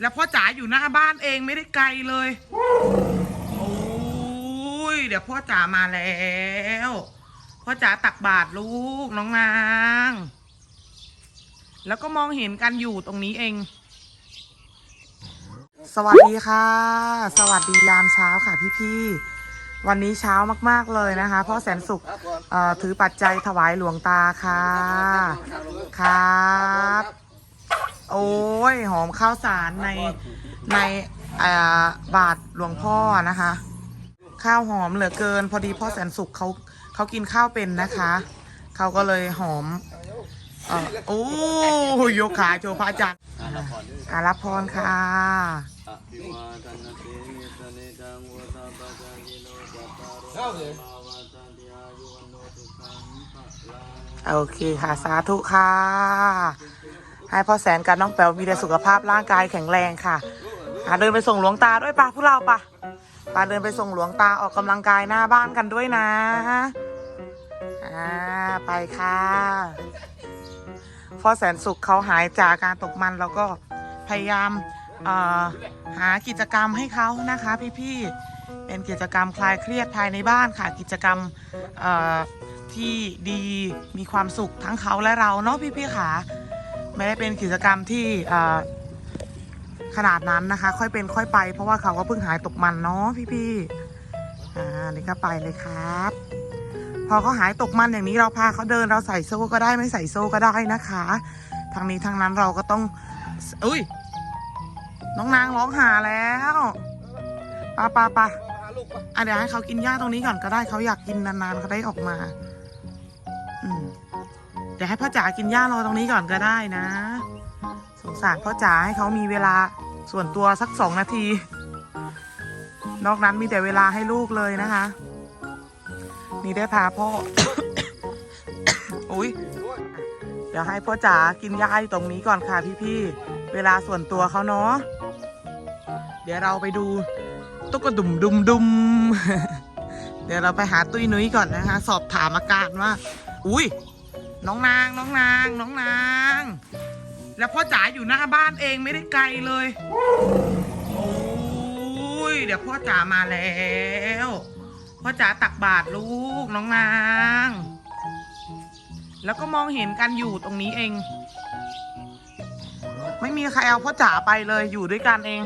แล้วพ่อจ๋าอยู่หน้าบ้านเองไม่ได้ไกลเลย โอ้ย เดี๋ยวพ่อจ๋ามาแล้ว พ่อจ๋าตักบาตรลูกน้องนาง แล้วก็มองเห็นกันอยู่ตรงนี้เอง สวัสดีค่ะ สวัสดียามเช้าค่ะพี่ๆวันนี้เช้ามาก ๆ เลยนะคะพ่อแสนสุขถือปัจจัยถวายหลวงตาค่ะ ครับ โอ้ย หอมข้าวสารในในบาทหลวงพ่อนะคะ ข้าวหอมเหลือเกิน พอดีพ่อแสนสุขเขาเขากินข้าวเป็นนะคะ เขาก็เลยหอมโอ้ยยกขาโชว์พระอาจารย์การับพรค่ะโอเคค่ะ สาธุค่ะ ให้พ่อแสนกับน้องแป๋วมีแต่สุขภาพร่างกายแข็งแรงค่ะอะเดินไปส่งหลวงตาด้วยปะพวกเราปะปาเดินไปส่งหลวงตาออกกำลังกายหน้าบ้านกันด้วยนะอ่าไปค่ะพ่อแสนสุขเขาหายจากการตกมันแล้วก็พยายามหากิจกรรมให้เขานะคะพี่ๆเป็นกิจกรรมคลายเครียดภายในบ้านค่ะกิจกรรมที่ดีมีความสุขทั้งเขาและเราเนาะพี่ๆค่ะ ไม่ได้เป็นกิจกรรมที่ขนาดนั้นนะคะ ค่อยเป็นค่อยไป เพราะว่าเขาก็เพิ่งหายตกมันเนาะพี่ๆอ่านี่ก็ไปเลยครับ พอเขาหายตกมันอย่างนี้เราพาเขาเดินเราใส่โซ่ก็ได้ไม่ใส่โซ่ก็ได้นะคะทางนี้ทางนั้นเราก็ต้องอุ้ยน้องนางร้องหาแล้วปาปาปาอะเดี๋ยวให้เขากินหญ้าตรงนี้ก่อนก็ได้เขาอยากกินนานๆเขาได้ออกมา อืม เดี๋ยวให้พ่อจ๋ากินหญ้ารอตรงนี้ก่อนก็ได้นะ สงสารพ่อจ๋าให้เขามีเวลาส่วนตัวสักสองนาที นอกนั้นมีแต่เวลาให้ลูกเลยนะคะ นี่ได้พาพ่อ อุ้ยเดี๋ยวให้พ่อจ๋ากินหญ้าอยู่ตรงนี้ก่อนค่ะพี่ๆ เวลาส่วนตัวเขาเนาะ เดี๋ยวเราไปดูตุ๊กดุมดุมดุมเดี๋ยวเราไปหาตุ้ยนุ้ยก่อนนะคะ สอบถามอาการว่า อุ้ย น้องนางน้องนางน้องนาง แล้วพ่อจ๋าอยู่หน้าบ้านเองไม่ได้ไกลเลยโอ้ยเดี๋ยวพ่อจ๋ามาแล้วพ่อจ๋าตักบาตรลูกน้องนาง แล้วก็มองเห็นกันอยู่ตรงนี้เอง ไม่มีใครเอาพ่อจ๋าไปเลยอยู่ด้วยกันเอง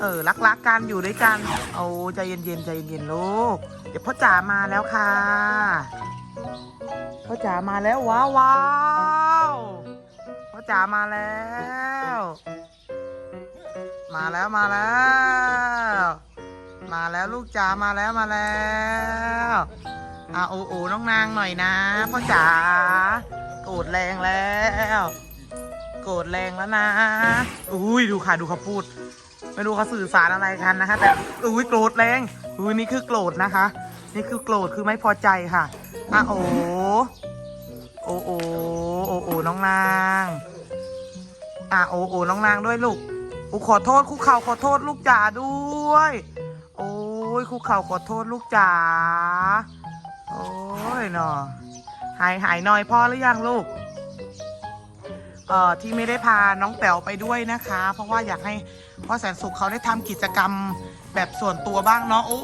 เออรักๆกันอยู่ด้วยกันโอ้ใจเย็นๆใจเย็นๆลูกเดี๋ยวพ่อจ๋ามาแล้วค่ะ พ่อจ๋ามาแล้วว้าวว้าวพ่อจ๋ามาแล้ว มาแล้วมาแล้ว มาแล้วลูกจ๋ามาแล้วมาแล้วอะโอ้โอ้น้องนางหน่อยนะพ่อจ๋าโกรธแรงแล้วโกรธแรงแล้วนะอุ้ยดูค่ะดูเขาพูด ไม่รู้เขาสื่อสารอะไรกันนะคะ แต่อุ้ยโกรธแรงอุ้ยนี่คือโกรธนะคะ นี่คือโกรธคือไม่พอใจค่ะ อะโอโอโอโอโอน้องนางอะโอโอน้องนางด้วยลูกอูขอโทษคุกเข่าขอโทษลูกจ๋าด้วย โอ้ยคุกเข่าขอโทษลูกจ๋าโอ้ยเนาะหายหายหน่อยพ่อหรือยังลูกเอ่อที่ไม่ได้พาน้องแป๋วไปด้วยนะคะ เพราะว่าอยากให้พ่อแสนสุขเขาได้ทำกิจกรรมแบบส่วนตัวบ้างเนาะโอ้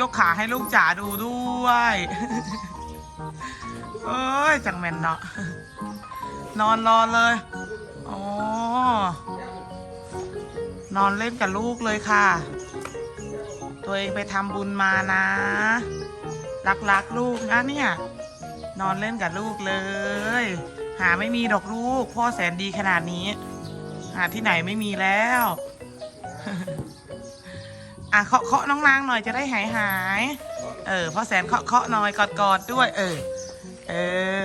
ยกขาให้ลูกจ๋าดูด้วย เอ้ย จังแมนเนาะนอนรอเลยอ๋อนอนเล่นกับลูกเลยค่ะ ตัวเองไปทำบุญมานะ รักๆลูกนะเนี่ย นอนเล่นกับลูกเลย หาไม่มีดอกลูก พ่อแสนดีขนาดนี้ หาที่ไหนไม่มีแล้ว อะเคาะเคาะน้องนางหน่อยจะได้หายหาย เออพ่อแสนเคาะเคาะหน่อยกอดกอดด้วย เออ เอ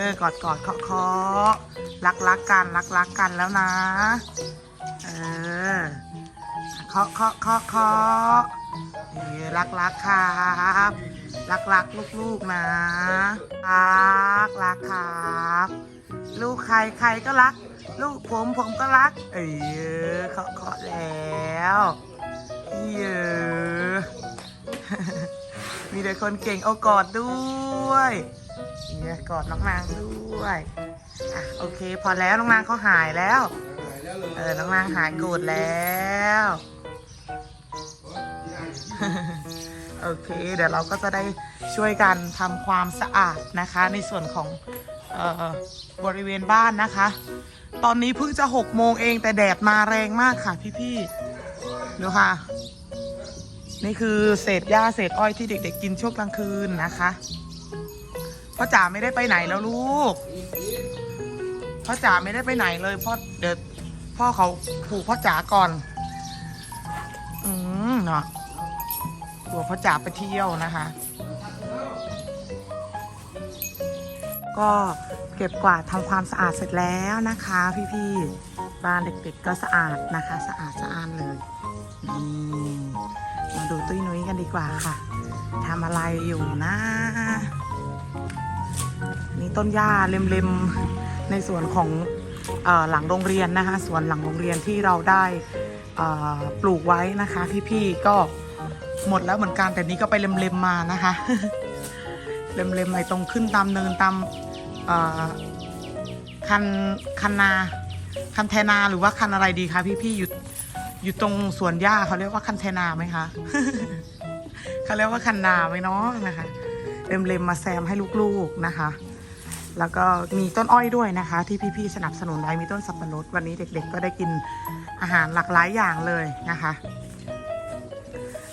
อกอดกอดเคาะเคาะรักรักกันรักรักกันแล้วนะ เออเคาะเคาะเคาะเคาะเออรักรักครับรักรักลูกๆนะรักรักครับลูกใครใครก็รัก ลูกผมผมก็รัก เออเคาะเคาะแล้วเยอะมีแต่คนเก่งเอากอดด้วย เนี่ยกอดน้องนางด้วยอะโอเค พอแล้วน้องนางเขาหายแล้ว เออ น้องนางหายโกรธแล้ว โอเค เดี๋ยวเราก็จะได้ช่วยกันทำความสะอาดนะคะ ในส่วนของเออบริเวณบ้านนะคะ ตอนนี้เพิ่งจะหกโมงเองแต่แดดมาแรงมากค่ะพี่ๆดูค่ะ นี่คือเศษหญ้าเศษอ้อยที่เด็ก ๆ กินช่วงกลางคืนนะคะ พ่อจ๋าไม่ได้ไปไหนแล้วลูก พ่อจ๋าไม่ได้ไปไหนเลยพ่อเดี๋ยวพ่อเขาผูกพ่อจ๋าก่อน อืมเนาะกลัวพ่อจ๋าไปเที่ยวนะคะ ก็เก็บกวาดทำความสะอาดเสร็จแล้วนะคะ พี่ๆ บ้านเด็กๆก็สะอาดนะคะ สะอาดสะอานเลยมาดูตุ้ยนุ้ยกันดีกว่าค่ะทำอะไรอยู่นะ นี่ต้นหญ้าเล็มๆในส่วนของอหลังโรงเรียนนะคะส่วนหลังโรงเรียนที่เราได้ปลูกไว้นะคะ พี่ๆก็หมดแล้วเหมือนกันแต่นี้ก็ไปเล็มๆมานะคะ เล็มๆในตรงขึ้นตามเนินตามคันคันนาคันแทนาหรือว่าคันอะไรดีคะพี่พี่ๆอยู่อยู่ตรงสวนหญ้าเขาเรียกว่าคันแทนาไหมคะเขาเรียกว่าคันนาไหมเนาะนะคะ เล็มๆมาแซมให้ลูกๆนะคะ แล้วก็มีต้นอ้อยด้วยนะคะ ที่พี่ๆสนับสนุนไว้มีต้นสับปะรดวันนี้เด็ก ๆ ก็ได้กินอาหารหลากหลายอย่างเลยนะคะ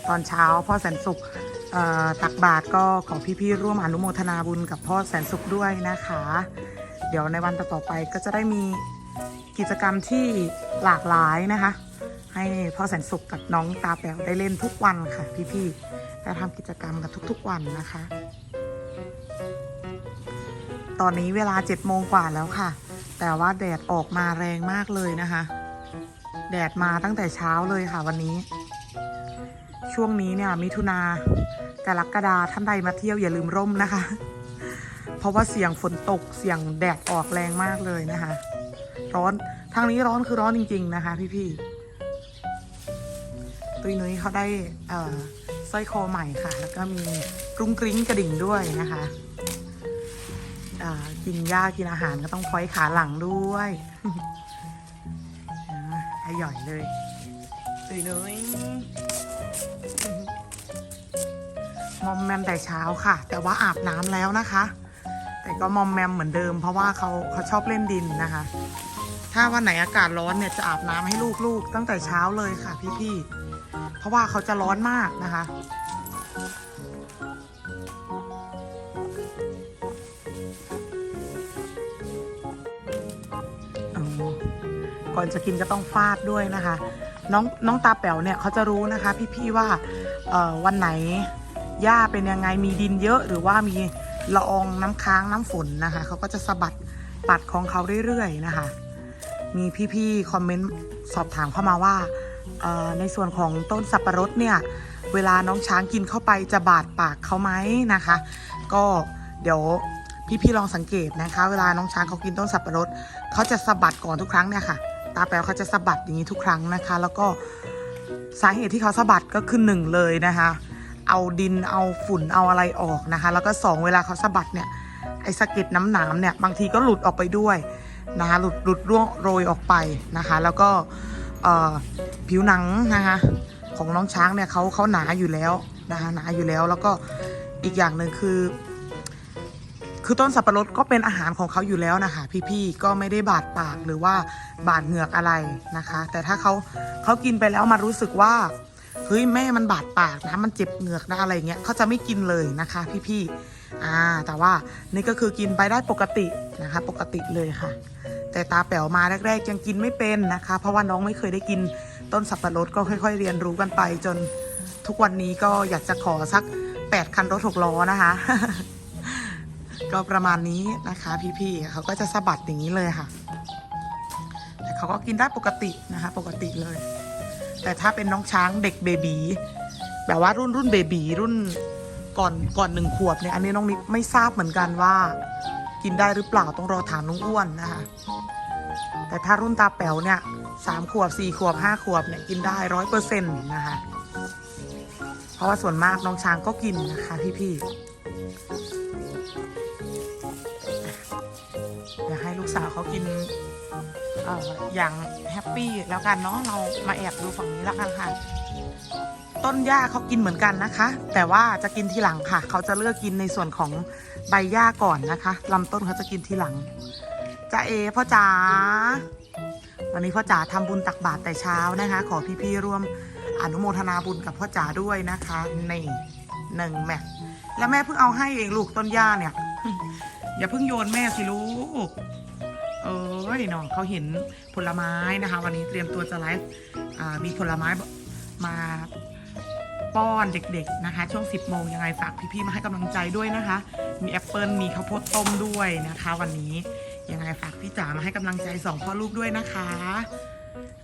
ตอนเช้าพ่อแสนสุขตักบาตรก็ขอพี่ๆร่วมอนุโมทนาบุญกับพ่อแสนสุขด้วยนะคะ เดี๋ยวในวันต่อๆไปก็จะได้มีกิจกรรมที่หลากหลายนะคะ ให้พ่อแสนสุขกับน้องตาแป๋วได้เล่นทุกวันค่ะพี่ๆ ได้ทำกิจกรรมกันทุกๆวันนะคะ ตอนนี้เวลา7โมงกว่าแล้วค่ะ แต่ว่าแดดออกมาแรงมากเลยนะคะ แดดมาตั้งแต่เช้าเลยค่ะวันนี้ ช่วงนี้เนี่ยมิถุนากรกฎาท่านใดมาเที่ยวอย่าลืมร่มนะคะ เพราะว่าเสียงฝนตกเสียงแดดออกแรงมากเลยนะคะ ร้อนทางนี้ร้อนคือร้อนจริง ๆ นะคะ พี่ๆตุ้ยนุ้ยเขาได้เอ่อ สร้อยคอใหม่ค่ะ แล้วก็มีกรุ้งกริ้งกระดิ่งด้วยนะคะอ่ากินหญ้ากินอาหารก็ต้องพอยขาหลังด้วยอ่าอร่อยเลยตุ้ยนุ้ยมอมแมมแต่เช้าค่ะ แต่ว่าอาบน้ำแล้วนะคะ แต่ก็มอมแมมเหมือนเดิม เพราะว่าเขาเขาชอบเล่นดินนะคะ ถ้าวันไหนอากาศร้อนเนี่ยจะอาบน้ำให้ลูกๆ ตั้งแต่เช้าเลยค่ะพี่ๆ เพราะว่าเขาจะร้อนมากนะคะ ก่อนจะกินก็ต้องฟาดด้วยนะคะ น้องน้องตาแป๋วเนี่ยเขาจะรู้นะคะ พี่ๆว่าวันไหนหญ้าเป็นยังไงมีดินเยอะหรือว่ามีละอองน้ำค้างน้ำฝนนะคะเขาก็จะสะบัดปัดของเขาเรื่อยๆนะคะ มีพี่ๆคอมเมนต์สอบถามเข้ามาว่า ในส่วนของต้นสับปะรดเนี่ย เวลาน้องช้างกินเข้าไปจะบาดปากเขาไหมนะคะ ก็เดี๋ยวพี่ๆลองสังเกตนะคะ เวลาน้องช้างเขากินต้นสับปะรดเขาจะสะบัดก่อนทุกครั้งเนี่ยค่ะ ตาแป๋วเขาจะสะบัดอย่างนี้ทุกครั้งนะคะ แล้วก็สาเหตุที่เขาสะบัดก็คือหนึ่งเลยนะคะ เอาดินเอาฝุ่นเอาอะไรออกนะคะ แล้วก็สองเวลาเขาสะบัดเนี่ยไอ้สะเก็ดน้ำหนามเนี่ยบางทีก็หลุดออกไปด้วยนะคะหลุดหลุดร่วงโรยออกไปนะคะ แล้วก็ ผิวหนังนะคะของน้องช้างเนี่ยเขาเขาหนาอยู่แล้วนะคะหนาอยู่แล้วแล้วก็อีกอย่างหนึ่งคือ คือต้นสับปะรดก็เป็นอาหารของเขาอยู่แล้วนะคะพี่ๆก็ไม่ได้บาดปากหรือว่าบาดเหงือกอะไรนะคะ แต่ถ้าเขาเขากินไปแล้วมารู้สึกว่าเฮ้ยแม่มันบาดปากนะมันเจ็บเหงือกนะอะไรเงี้ยเขาจะไม่กินเลยนะคะพี่ๆอ่าแต่ว่านี่ก็คือกินไปได้ปกตินะคะ ปกติเลยค่ะ แต่ตาแป๋วมาแรก ๆ ยังกินไม่เป็นนะคะ เพราะว่าน้องไม่เคยได้กินต้นสับปะรดก็ค่อย ๆ เรียนรู้กันไป จนทุกวันนี้ก็อยากจะขอสัก 8 คันรถหกล้อนะคะ ก็ประมาณนี้นะคะ พี่ๆเขาก็จะสะบัดอย่างนี้เลยค่ะ แต่เขาก็กินได้ปกตินะคะ ปกติเลย แต่ถ้าเป็นน้องช้างเด็กเบบีแบบว่ารุ่นรุ่นเบบีรุ่นก่อนก่อนหนึ่งขวบเนี่ยอันนี้น้องนิดไม่ทราบเหมือนกันว่า กินได้หรือเปล่าต้องรอถามน้องอ้วนนะคะ แต่ถ้ารุ่นตาแป๋วเนี่ยสามขวบสี่ขวบห้าขวบเนี่ยกินได้ร้อยเปอร์เซ็นต์นะคะ เพราะว่าส่วนมากน้องช้างก็กินนะคะพี่ๆเดี๋ยวให้ลูกสาวเขากินเอออย่างแฮปปี้แล้วกันเนาะเรามาแอบดูฝั่งนี้แล้วกันค่ะ ต้นหญ้าเขากินเหมือนกันนะคะ แต่ว่าจะกินทีหลังค่ะ เขาจะเลือกกินในส่วนของใบหญ้าก่อนนะคะลำต้นเขาจะกินทีหลัง จ้าเอพ่อจ๋าวันนี้พ่อจ๋าทำบุญตักบาตรแต่เช้านะคะ ขอพี่ๆร่วมอนุโมทนาบุญกับพ่อจ๋าด้วยนะคะในหนึ่งแม็กแล้วแม่เพิ่งเอาให้เองลูกต้นหญ้าเนี่ย อย่าเพิ่งโยนแม่สิลูก เอ้ยน้องเขาเห็นผลไม้นะคะ วันนี้เตรียมตัวจะไลฟ์มีผลไม้มาป้อนเด็กๆนะคะ ช่วง 10โมงยังไงฝากพี่ๆมาให้กำลังใจด้วยนะคะ มีแอปเปิลมีข้าวโพดต้มด้วยนะคะ วันนี้ ยังไงฝากพี่จ๋ามาให้กำลังใจสองพ่อลูกด้วยนะคะ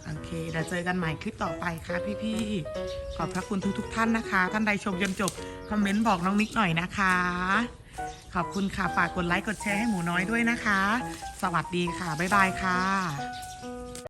โอเคเดี๋ยวเจอกันใหม่คลิปต่อไปค่ะพี่ๆ ขอบพระคุณทุกๆท่านนะคะ ท่านใดชมจนจบ คอมเมนต์บอกน้องนิกหน่อยนะคะ ขอบคุณค่ะ ฝากกดไลค์กดแชร์ให้หมูน้อยด้วยนะคะ สวัสดีค่ะ บ๊ายบายค่ะ